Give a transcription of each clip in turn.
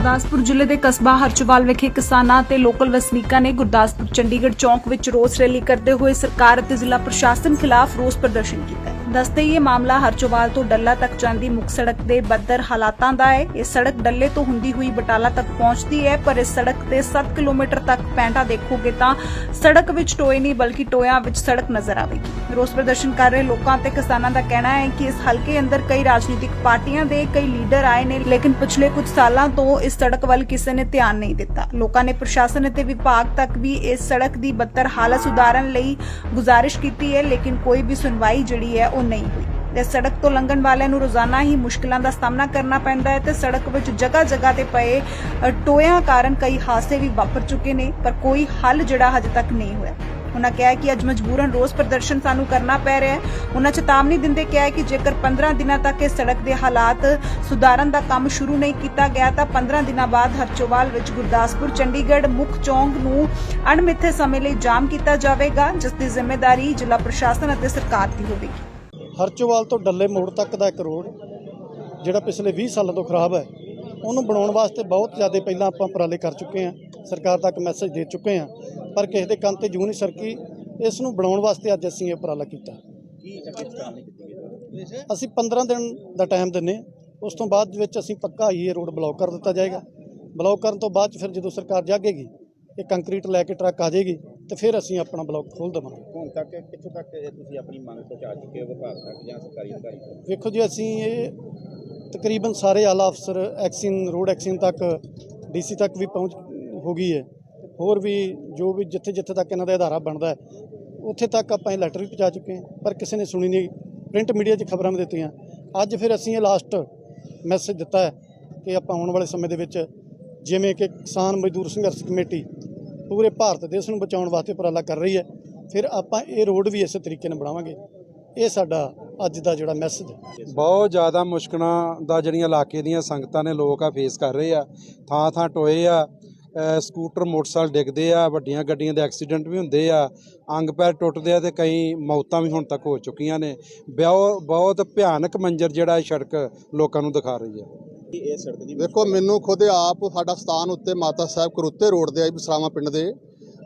ਗੁਰਦਾਸਪੁਰ ਜ਼ਿਲ੍ਹੇ ਦੇ ਕਸਬਾ ਹਰਚਵਾਲ ਵਿਖੇ ਕਿਸਾਨਾਂ ਤੇ ਲੋਕਲ ਵਸਨੀਕਾਂ ਨੇ ਗੁਰਦਾਸਪੁਰ ਚੰਡੀਗੜ੍ਹ ਚੌਂਕ ਵਿੱਚ ਰੋਸ ਰੈਲੀ ਕਰਦੇ ਹੋਏ ਸਰਕਾਰ ਅਤੇ ਜ਼ਿਲ੍ਹਾ ਪ੍ਰਸ਼ਾਸਨ ਖਿਲਾਫ ਰੋਸ ਪ੍ਰਦਰਸ਼ਨ ਕੀਤਾ। ਦੱਸਦੇ ਇਹ ਮਾਮਲਾ ਹਰਚਵਾਲ ਤੋਂ ਡੱਲਾ ਤੱਕ ਜਾਂਦੀ ਮੁੱਖ ਸੜਕ ਦੇ ਬੱਦਰ ਹਾਲਾਤਾਂ ਦਾ ਹੈ। ਇਹ ਸੜਕ ਡੱਲੇ ਤੋਂ ਹੁੰਦੀ ਹੋਈ ਬਟਾਲਾ ਤੱਕ ਪਹੁੰਚਦੀ ਹੈ, ਪਰ ਇਸ ਸੜਕ ਤੇ 7 ਕਿਲੋਮੀਟਰ ਤੱਕ ਪੈਂਟਾ ਦੇਖੋਗੇ ਤਾਂ ਸੜਕ ਵਿੱਚ ਟੋਏ ਨਹੀਂ, ਬਲਕਿ ਟੋਇਆਂ ਵਿੱਚ ਸੜਕ ਨਜ਼ਰ ਆਵੇਗੀ। ਰੋਸ ਪ੍ਰਦਰਸ਼ਨ ਕਰ ਰਹੇ ਲੋਕਾਂ ਤੇ ਕਿਸਾਨਾਂ ਦਾ ਕਹਿਣਾ ਹੈ ਕਿ ਇਸ ਹਲਕੇ ਅੰਦਰ ਕਈ ਰਾਜਨੀਤਿਕ ਪਾਰਟੀਆਂ ਦੇ ਕਈ ਲੀਡਰ ਆਏ ਨੇ, ਲੇਕਿਨ ਪਿਛਲੇ ਕੁਝ ਸਾਲਾਂ ਤੋਂ ਇਸ ਸੜਕ ਵੱਲ ਕਿਸੇ ਨੇ ਧਿਆਨ ਨਹੀਂ ਦਿੱਤਾ। ਲੋਕਾਂ ਨੇ ਪ੍ਰਸ਼ਾਸਨ ਅਤੇ ਵਿਭਾਗ ਤੱਕ ਵੀ ਇਸ ਸੜਕ ਦੀ ਬੱਤਰ ਹਾਲਤ ਸੁਧਾਰਨ ਲਈ ਗੁਜ਼ਾਰਿਸ਼ ਕੀਤੀ ਹੈ, ਲੇਕਿਨ ਕੋਈ ਵੀ ਸੁਣਵਾਈ ਜਿਹੜੀ ਹੈ ਉਹ ਨਹੀਂ ਹੋਈ। ਤੇ ਸੜਕ ਤੋਂ ਲੰਘਣ ਵਾਲਿਆਂ ਨੂੰ ਰੋਜ਼ਾਨਾ ਹੀ ਮੁਸ਼ਕਲਾਂ ਦਾ ਸਾਹਮਣਾ ਕਰਨਾ ਪੈਂਦਾ ਹੈ ਤੇ ਸੜਕ ਵਿੱਚ ਜਗ੍ਹਾ ਜਗ੍ਹਾ ਤੇ ਪਏ ਅ, ਟੋਇਆਂ ਕਾਰਨ ਕਈ ਹਾਦਸੇ ਵੀ ਵਾਪਰ ਚੁੱਕੇ ਨੇ ਪਰ ਕੋਈ ਹੱਲ ਜਿਹੜਾ ਹਜੇ ਤੱਕ ਨਹੀਂ ਹੋਇਆ। ਉਹਨਾਂ ਕਿਹਾ ਕਿ ਅੱਜ ਮਜਬੂਰਨ ਰੋਸ ਪ੍ਰਦਰਸ਼ਨ ਸਾਨੂੰ ਕਰਨਾ ਪੈ ਰਿਹਾ ਹੈ। ਉਹਨਾਂ ਚੇਤਾਵਨੀ ਦਿੰਦੇ ਕਿਹਾ ਕਿ ਜੇਕਰ 15 ਦਿਨਾਂ ਤੱਕ ਇਹ ਸੜਕ ਦੇ ਹਾਲਾਤ ਸੁਧਾਰਨ ਦਾ ਕੰਮ ਸ਼ੁਰੂ ਨਹੀਂ ਕੀਤਾ ਗਿਆ ਤਾਂ 15 ਦਿਨਾਂ ਬਾਅਦ ਹਰਚੋਵਾਲ ਵਿੱਚ ਗੁਰਦਾਸਪੁਰ ਚੰਡੀਗੜ੍ਹ ਮੁੱਖ ਚੌਂਕ ਨੂੰ ਅਣਮਿੱਥੇ ਸਮੇਂ ਲਈ ਜਾਮ ਕੀਤਾ ਜਾਵੇਗਾ ਜਿਸ ਦੀ ਜ਼ਿੰਮੇਵਾਰੀ ਜ਼ਿਲ੍ਹਾ ਪ੍ਰਸ਼ਾਸਨ ਅਤੇ ਸਰਕਾਰ ਦੀ ਹੋਵੇਗੀ। ਹਰਚੋਵਾਲ ਤੋਂ ਡੱਲੇ ਮੋੜ ਤੱਕ ਦਾ ਇੱਕ ਰੋਡ, ਜਿਹੜਾ ਪਿਛਲੇ 20 ਸਾਲਾਂ ਤੋਂ ਖਰਾਬ ਹੈ, ਉਹਨੂੰ ਬਣਾਉਣ ਵਾਸਤੇ ਬਹੁਤ ਜ਼ਿਆਦਾ ਪਹਿਲਾਂ ਆਪਾਂ ਉਪਰਾਲੇ ਕਰ ਚੁੱਕੇ ਹਾਂ, ਸਰਕਾਰ ਤੱਕ ਮੈਸੇਜ ਦੇ ਚੁੱਕੇ ਹਾਂ, ਪਰ ਕਿਸੇ ਦੇ ਕੰਨ ਤੇ ਜੂ ਨਹੀਂ ਸਰਕੀ, ਇਸ ਨੂੰ ਬਣਾਉਣ ਵਾਸਤੇ ਅੱਜ ਅਸੀਂ ਇਹ ਉਪਰਾਲਾ ਕੀਤਾ ਅਸੀਂ 15 ਦਿਨ ਦਾ ਟਾਈਮ ਦਿੰਨੇ ਹਾਂ। ਉਸ ਤੋਂ ਬਾਅਦ ਵਿੱਚ ਅਸੀਂ ਪੱਕਾ ਹੀ ਇਹ ਰੋਡ ਬਲੌਕ ਕਰ ਦਿੱਤਾ ਜਾਏਗਾ ਬਲੌਕ ਕਰਨ ਤੋਂ ਬਾਅਦ 'ਚ ਫਿਰ ਜਦੋਂ ਸਰਕਾਰ ਜਾਗੇਗੀ, ਇਹ ਕੰਕਰੀਟ ਲੈ ਕੇ ਟਰੱਕ ਆ ਜਾਏਗੀ ਤੇ ਫਿਰ ਅਸੀਂ ਆਪਣਾ ਬਲੌਕ ਖੋਲ ਦੇਵਾਂਗੇ। ਹੁਣ ਤੱਕ ਕਿੱਥੋਂ ਤੱਕ ਇਹ ਤੁਸੀਂ ਆਪਣੀ ਮੰਗ ਪਹੁੰਚਾ ਚੁੱਕੇ ਹੋ ਵਿਭਾਗ ਤੱਕ ਜਾਂ ਸਰਕਾਰੀ ਅਧਿਕਾਰੀ ਤੱਕ? ਵੇਖੋ ਜੀ ਅਸੀਂ ਇਹ ਤਕਰੀਬਨ ਸਾਰੇ ਆਲਾ ਅਫਸਰ ਐਕਸ਼ਨ ਰੋਡ ਐਕਸ਼ਨ ਤੱਕ ਡੀਸੀ ਤੱਕ ਵੀ ਪਹੁੰਚ ਹੋ ਗਈ ਹੈ। ਹੋਰ ਵੀ ਜੋ ਵੀ ਜਿੱਥੇ ਜਿੱਥੇ ਤੱਕ ਇਹਨਾਂ ਦਾ ਅਧਾਰਾ ਬਣਦਾ ਹੈ ਉੱਥੇ ਤੱਕ ਆਪਾਂ ਇਹ ਲੈਟਰ ਵੀ ਪਹੁੰਚਾ ਚੁੱਕੇ ਹਾਂ ਪਰ ਕਿਸੇ ਨੇ ਸੁਣੀ ਨਹੀਂ। ਪ੍ਰਿੰਟ ਮੀਡੀਆ 'ਚ ਖਬਰਾਂ ਵੀ ਦਿੱਤੀਆਂ। ਅੱਜ ਫਿਰ ਅਸੀਂ ਇਹ ਲਾਸਟ ਮੈਸੇਜ ਦਿੱਤਾ ਹੈ ਕਿ ਆਪਾਂ ਆਉਣ ਵਾਲੇ ਸਮੇਂ ਦੇ ਵਿੱਚ ਜਿਵੇਂ ਕਿ ਕਿਸਾਨ ਮਜ਼ਦੂਰ ਸੰਘਰਸ਼ ਕਮੇਟੀ ਪੂਰੇ ਭਾਰਤ ਦੇਸ਼ ਨੂੰ ਬਚਾਉਣ ਵਾਸਤੇ ਉਪਰਾਲਾ ਕਰ ਰਹੀ ਹੈ। ਫਿਰ ਆਪਾਂ ਇਹ ਰੋਡ ਵੀ ਇਸੇ ਤਰੀਕੇ ਨਾਲ ਬਣਾਵਾਂਗੇ। ਇਹ ਸਾਡਾ ਅੱਜ ਦਾ ਜਿਹੜਾ ਮੈਸੇਜ ਹੈ। ਬਹੁਤ ਜ਼ਿਆਦਾ ਮੁਸ਼ਕਲਾਂ ਦਾ ਜਿਹੜੀਆਂ ਇਲਾਕੇ ਦੀਆਂ ਸੰਗਤਾਂ ਨੇ ਲੋਕ ਆ ਫੇਸ ਕਰ ਰਹੇ ਆ। ਥਾਂ ਥਾਂ ਟੋਏ ਆ ਸਕੂਟਰ, ਮੋਟਰਸਾਈਕਲ ਡਿੱਗਦੇ ਆ, ਵੱਡੀਆਂ ਗੱਡੀਆਂ ਦੇ ਐਕਸੀਡੈਂਟ ਵੀ ਹੁੰਦੇ ਆ। ਅੰਗ ਪੈਰ ਟੁੱਟਦੇ ਆ ਤੇ ਕਈ ਮੌਤਾਂ ਵੀ ਹੁਣ ਤੱਕ ਹੋ ਚੁੱਕੀਆਂ ਨੇ। ਬਹੁਤ ਬਹੁਤ ਭਿਆਨਕ ਮੰਜ਼ਰ ਜਿਹੜਾ ਇਹ ਸੜਕ ਲੋਕਾਂ ਨੂੰ ਦਿਖਾ ਰਹੀ ਹੈ। ਇਹ ਸੜਕ ਦੀ ਦੇਖੋ ਮੈਨੂੰ ਖੁਦ ਆਪ ਸਾਡਾ ਸਥਾਨ ਉੱਤੇ ਮਾਤਾ ਸਾਹਿਬ ਕਰੁੱਤੇ ਰੋਡ ਦੇ ਆ ਬਸਰਾਵਾ ਪਿੰਡ ਦੇ।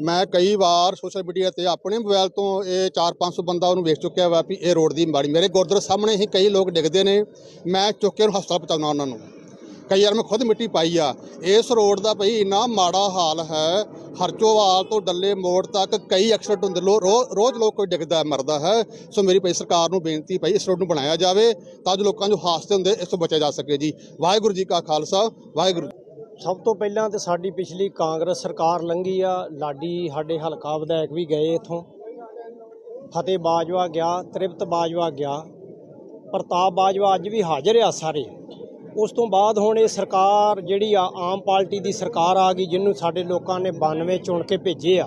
ਮੈਂ ਕਈ ਵਾਰ ਸੋਸ਼ਲ ਮੀਡੀਆ ਤੇ ਆਪਣੇ ਮੋਬਾਈਲ ਤੋਂ ਇਹ 4-500 ਬੰਦਾ ਉਹਨੂੰ ਵੇਖ ਚੁੱਕਿਆ ਵਾ ਵੀ ਇਹ ਰੋਡ ਦੀ ਮਾੜੀ ਮੇਰੇ ਗੁਰਦੁਆਰੇ ਸਾਹਮਣੇ ਹੀ ਕਈ ਲੋਕ ਡਿੱਗਦੇ ਨੇ। ਮੈਂ ਚੁੱਕ ਕੇ ਉਹਨੂੰ ਹਸਪਤਾਲ ਪਹੁੰਚਾਉਣਾ ਉਹਨਾਂ ਨੂੰ। ਕਈ ਵਾਰ ਮੈਂ ਖੁਦ ਮਿੱਟੀ ਪਾਈ ਆ। ਇਸ ਰੋਡ ਦਾ ਭਈ ਇੰਨਾ ਮਾੜਾ ਹਾਲ ਹੈ, ਹਰਚੋਵਾਲ ਤੋਂ ਡੱਲੇ ਮੋੜ ਤੱਕ ਕਈ ਐਕਸੀਡੈਂਟ ਹੁੰਦੇ, ਲੋ, ਰੋ- ਰੋਜ਼ ਲੋਕ ਕੋਈ ਡਿੱਗਦਾ ਮਰਦਾ ਹੈ। ਸੋ ਮੇਰੀ ਭਈ ਸਰਕਾਰ ਨੂੰ ਬੇਨਤੀ ਭਈ ਇਸ ਰੋਡ ਨੂੰ ਬਣਾਇਆ ਜਾਵੇ ਤਾਂ ਜੋ ਲੋਕਾਂ ਨੂੰ ਹਾਦਸੇ ਹੁੰਦੇ ਇਸ ਤੋਂ ਬਚਿਆ ਜਾ ਸਕੇ ਜੀ। ਵਾਹਿਗੁਰੂ ਜੀ ਕਾ ਖਾਲਸਾ, ਵਾਹਿਗੁਰੂ ਸਭ ਤੋਂ ਪਹਿਲਾਂ ਤੇ ਸਾਡੀ ਪਿਛਲੀ ਕਾਂਗਰਸ ਸਰਕਾਰ ਲੰਘੀ ਆ, ਲਾਡੀ ਸਾਡੇ ਹਲਕਾ ਵਿਧਾਇਕ ਵੀ ਗਏ ਇਥੋਂ। ਫਤਿਹ ਬਾਜਵਾ ਗਿਆ, ਤ੍ਰਿਪਤ ਬਾਜਵਾ ਗਿਆ, ਪ੍ਰਤਾਪ ਬਾਜਵਾ ਅੱਜ ਵੀ ਹਾਜ਼ਰ ਆ ਸਾਰੇ। ਉਸ ਤੋਂ ਬਾਅਦ ਹੁਣ ਇਹ ਸਰਕਾਰ ਜਿਹੜੀ ਆ ਆਮ ਪਾਰਟੀ ਦੀ ਸਰਕਾਰ ਆ ਗਈ ਜਿਹਨੂੰ ਸਾਡੇ ਲੋਕਾਂ ਨੇ 92 ਚੁਣ ਕੇ ਭੇਜੇ ਆ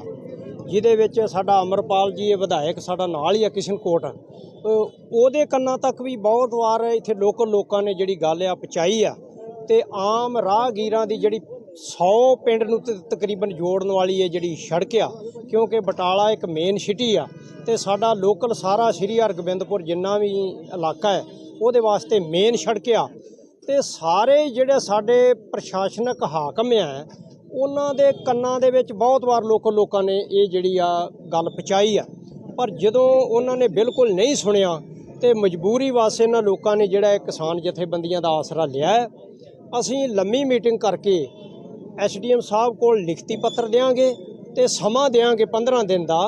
ਜਿਹਦੇ ਵਿੱਚ ਸਾਡਾ ਅਮਰਪਾਲ ਜੀ ਇਹ ਵਿਧਾਇਕ ਸਾਡਾ ਨਾਲ ਹੀ ਆ ਕਿਸ਼ਨਕੋਟ। ਅ, ਉਹਦੇ ਕੰਨਾਂ ਤੱਕ ਵੀ ਬਹੁਤ ਵਾਰ ਇੱਥੇ ਲੋਕਲ ਲੋਕਾਂ ਨੇ ਜਿਹੜੀ ਗੱਲ ਆ ਪਹੁੰਚਾਈ ਆ ਤੇ ਆਮ ਰਾਹਗੀਰਾਂ ਦੀ ਜਿਹੜੀ 100 ਪਿੰਡ ਨੂੰ ਤਕਰੀਬਨ ਜੋੜਨ ਵਾਲੀ ਇਹ ਜਿਹੜੀ ਸੜਕ ਆ ਕਿਉਂਕਿ ਬਟਾਲਾ ਇੱਕ ਮੇਨ ਸਿਟੀ ਆ ਤੇ ਸਾਡਾ ਲੋਕਲ ਸਾਰਾ ਸ਼੍ਰੀ ਹਰਗੋਬਿੰਦਪੁਰ ਜਿੰਨਾ ਵੀ ਇਲਾਕਾ ਹੈ ਉਹਦੇ ਵਾਸਤੇ ਮੇਨ ਸੜਕ ਆ। ਤੇ ਸਾਰੇ ਜਿਹੜੇ ਸਾਡੇ ਪ੍ਰਸ਼ਾਸਨਿਕ ਹਾਕਮ ਆ, ਉਹਨਾਂ ਦੇ ਕੰਨਾਂ ਦੇ ਵਿੱਚ ਬਹੁਤ ਵਾਰ ਲੋਕਲ ਲੋਕਾਂ ਨੇ ਇਹ ਜਿਹੜੀ ਆ ਗੱਲ ਪਹੁੰਚਾਈ ਆ। ਪਰ ਜਦੋਂ ਉਹਨਾਂ ਨੇ ਬਿਲਕੁਲ ਨਹੀਂ ਸੁਣਿਆ ਤੇ ਮਜਬੂਰੀ ਵਾਸਤੇ ਇਹਨਾਂ ਲੋਕਾਂ ਨੇ ਜਿਹੜਾ ਕਿਸਾਨ ਜਥੇਬੰਦੀਆਂ ਦਾ ਆਸਰਾ ਲਿਆ ਅਸੀਂ ਲੰਮੀ ਮੀਟਿੰਗ ਕਰਕੇ ਐਸਡੀਐਮ ਸਾਹਿਬ ਕੋਲ ਲਿਖਤੀ ਪੱਤਰ ਦੇਵਾਂਗੇ ਤੇ ਸਮਾਂ ਦੇਵਾਂਗੇ 15 ਦਿਨ ਦਾ।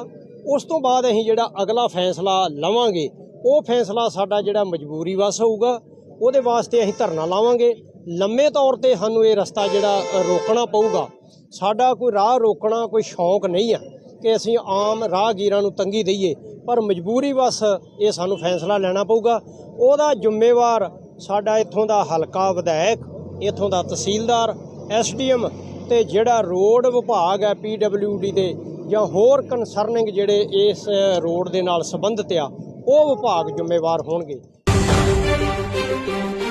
ਉਸ ਤੋਂ ਬਾਅਦ ਅਸੀਂ ਜਿਹੜਾ ਅਗਲਾ ਫੈਸਲਾ ਲਵਾਂਗੇ, ਉਹ ਫੈਸਲਾ ਸਾਡਾ ਜਿਹੜਾ ਮਜਬੂਰੀ ਵਸ ਹੋਊਗਾ। ਉਹਦੇ ਵਾਸਤੇ ਅਸੀਂ ਧਰਨਾ ਲਾਵਾਂਗੇ। ਲੰਮੇ ਤੌਰ ਤੇ ਸਾਨੂੰ ਇਹ ਰਸਤਾ ਜਿਹੜਾ ਰੋਕਣਾ ਪਊਗਾ। ਸਾਡਾ ਕੋਈ ਰਾਹ ਰੋਕਣਾ ਕੋਈ ਸ਼ੌਂਕ ਨਹੀਂ ਆ ਕਿ ਅਸੀਂ ਆਮ ਰਾਹਗੀਰਾਂ ਨੂੰ ਤੰਗੀ ਦਈਏ। ਪਰ ਮਜਬੂਰੀ ਵਸ ਇਹ ਸਾਨੂੰ ਫੈਸਲਾ ਲੈਣਾ ਪਊਗਾ। ਉਹਦਾ ਜ਼ਿੰਮੇਵਾਰ ਸਾਡਾ ਇੱਥੋਂ ਦਾ ਹਲਕਾ ਵਿਧਾਇਕ, ਇੱਥੋਂ ਦਾ ਤਹਿਸੀਲਦਾਰ ਐਸਡੀਐਮ ਤੇ ਜਿਹੜਾ ਰੋਡ ਵਿਭਾਗ ਹੈ ਪੀਡਬਲਯੂਡੀ ਦੇ ਜਾਂ ਹੋਰ ਕਨਸਰਨਿੰਗ ਜਿਹੜੇ ਇਸ ਰੋਡ ਦੇ ਨਾਲ ਸੰਬੰਧਿਤ ਆ, ਉਹ ਵਿਭਾਗ ਜ਼ਿੰਮੇਵਾਰ ਹੋਣਗੇ। Thank you.